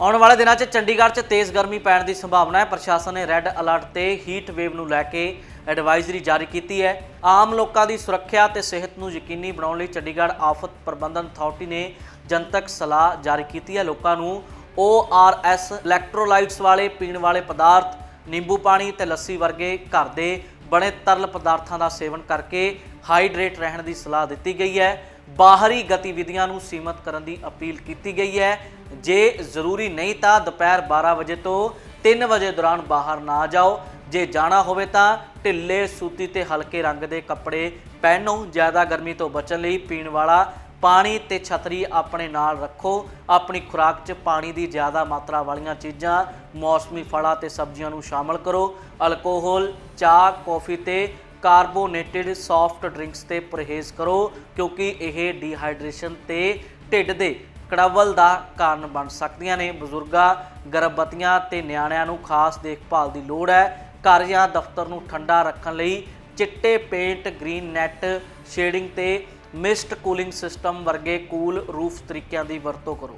ਆਉਣ ਵਾਲੇ ਦਿਨਾਂ 'ਚ ਚੰਡੀਗੜ੍ਹ 'ਚ ਤੇਜ਼ ਗਰਮੀ ਪੈਣ ਦੀ ਸੰਭਾਵਨਾ ਹੈ। ਪ੍ਰਸ਼ਾਸਨ ਨੇ ਰੈੱਡ ਅਲਰਟ ਤੇ ਹੀਟ ਵੇਵ ਨੂੰ ਲੈ ਕੇ ਐਡਵਾਈਜ਼ਰੀ ਜਾਰੀ ਕੀਤੀ ਹੈ। ਆਮ ਲੋਕਾਂ ਦੀ ਸੁਰੱਖਿਆ ਤੇ ਸਿਹਤ ਨੂੰ ਯਕੀਨੀ ਬਣਾਉਣ ਲਈ ਚੰਡੀਗੜ੍ਹ ਆਫਤ ਪ੍ਰਬੰਧਨ ਅਥਾਰਟੀ ਨੇ ਜਨਤਕ ਸਲਾਹ ਜਾਰੀ ਕੀਤੀ ਹੈ। ਲੋਕਾਂ ਨੂੰ ORS ਇਲੈਕਟ੍ਰੋਲਾਈਟਸ ਵਾਲੇ, ਪੀਣ ਵਾਲੇ ਪਦਾਰਥ, ਨਿੰਬੂ ਪਾਣੀ ਤੇ ਲੱਸੀ ਵਰਗੇ ਘਰ ਦੇ ਬਣੇ ਤਰਲ ਪਦਾਰਥਾਂ ਦਾ ਸੇਵਨ ਕਰਕੇ ਹਾਈਡਰੇਟ ਰਹਿਣ ਦੀ ਸਲਾਹ ਦਿੱਤੀ ਗਈ ਹੈ। ਬਾਹਰੀ ਗਤੀਵਿਧੀਆਂ ਨੂੰ ਸੀਮਤ ਕਰਨ ਦੀ ਅਪੀਲ ਕੀਤੀ ਗਈ ਹੈ। ਜੇ ਜ਼ਰੂਰੀ ਨਹੀਂ ਤਾਂ ਦੁਪਹਿਰ 12 ਵਜੇ ਤੋਂ 3 ਵਜੇ ਦੌਰਾਨ ਬਾਹਰ ਨਾ ਜਾਓ। ਜੇ ਜਾਣਾ ਹੋਵੇ ਤਾਂ ਢਿੱਲੇ ਸੂਤੀ ਤੇ ਹਲਕੇ ਰੰਗ ਦੇ ਕੱਪੜੇ ਪਹਿਨੋ। ਜ਼ਿਆਦਾ ਗਰਮੀ ਤੋਂ ਬਚਣ ਲਈ ਪੀਣ ਵਾਲਾ ਪਾਣੀ ਤੇ ਛਤਰੀ ਆਪਣੇ ਨਾਲ ਰੱਖੋ। ਆਪਣੀ ਖੁਰਾਕ 'ਚ ਪਾਣੀ ਦੀ ਜ਼ਿਆਦਾ ਮਾਤਰਾ ਵਾਲੀਆਂ ਚੀਜ਼ਾਂ, ਮੌਸਮੀ ਫਲਾਂ ਤੇ ਸਬਜ਼ੀਆਂ ਨੂੰ ਸ਼ਾਮਲ ਕਰੋ। ਅਲਕੋਹਲ, ਚਾਹ, ਕੌਫੀ ਤੇ ਕਾਰਬੋਨੇਟਡ ਸੌਫਟ ਡਰਿੰਕਸ ਤੇ ਪਰਹੇਜ਼ ਕਰੋ, ਕਿਉਂਕਿ ਇਹ ਡੀਹਾਈਡਰੇਸ਼ਨ ਤੇ ਢਿੱਡ ਦੇ ਕੜਵਲ ਦਾ ਕਾਰਨ ਬਣ ਸਕਦੀਆਂ ਨੇ। ਬਜ਼ੁਰਗਾਂ, ਗਰਭਵਤੀਆਂ ਤੇ ਨਿਆਣਿਆਂ ਨੂੰ ਖਾਸ ਦੇਖਭਾਲ ਦੀ ਲੋੜ ਹੈ। ਘਰ ਜਾਂ ਦਫ਼ਤਰ ਨੂੰ ਠੰਡਾ ਰੱਖਣ ਲਈ ਚਿੱਟੇ ਪੇਂਟ, ਗ੍ਰੀਨ ਨੈਟ, ਸ਼ੇਡਿੰਗ ਤੇ ਮਿਸਟ ਕੂਲਿੰਗ ਸਿਸਟਮ ਵਰਗੇ ਕੂਲ ਰੂਫ ਤਰੀਕਿਆਂ ਦੀ ਵਰਤੋਂ ਕਰੋ।